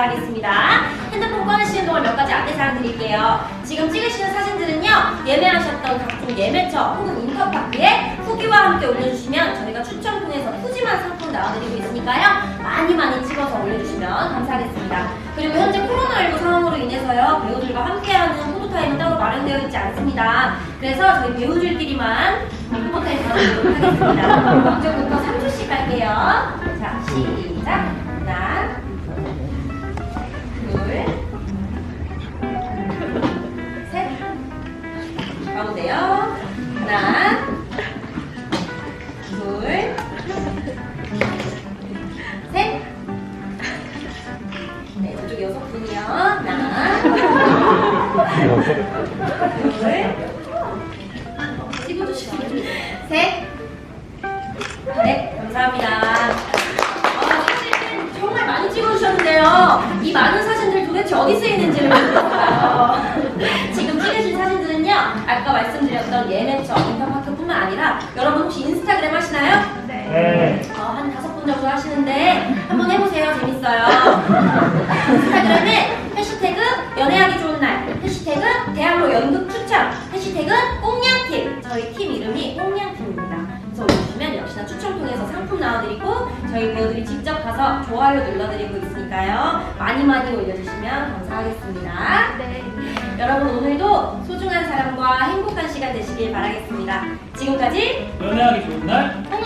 감사하겠습니다. 핸드폰 꺼내시는 동안 몇 가지 안내사항 드릴게요. 지금 찍으시는 사진들은요, 예매하셨던 각종 예매처 혹은 인터파크에 후기와 함께 올려주시면 저희가 추첨 통해서 푸짐한 상품 나와드리고 있으니까요. 많이 많이 찍어서 올려주시면 감사하겠습니다. 그리고 현재 코로나19 상황으로 인해서요, 배우들과 함께하는 포토타임은 따로 마련되어 있지 않습니다. 그래서 저희 배우들끼리만 포토타임 가져보도록 하겠습니다. 먼저부터 3초씩 갈게요. 자, 시작. 가운데요. 하나, 둘, 셋. 네, 저쪽 여섯 분이요. 하나, 둘, 찍어주시면 셋. 네, 감사합니다. 어, 사진은 정말 많이 찍어주셨는데요. 이 많은 사진들 도대체 어디 쓰이는지를 모르겠어요. 예매처, 인터파크뿐만 아니라 여러분 혹시 인스타그램 하시나요? 네. 어, 한 다섯 분 정도 하시는데 한번 해보세요. 재밌어요. 저희 배우들이 직접 가서 좋아요 눌러드리고 있으니까요. 많이 많이 올려주시면 감사하겠습니다. 네. 여러분 오늘도 소중한 사람과 행복한 시간 되시길 바라겠습니다. 지금까지 연애하기 좋은 날꽁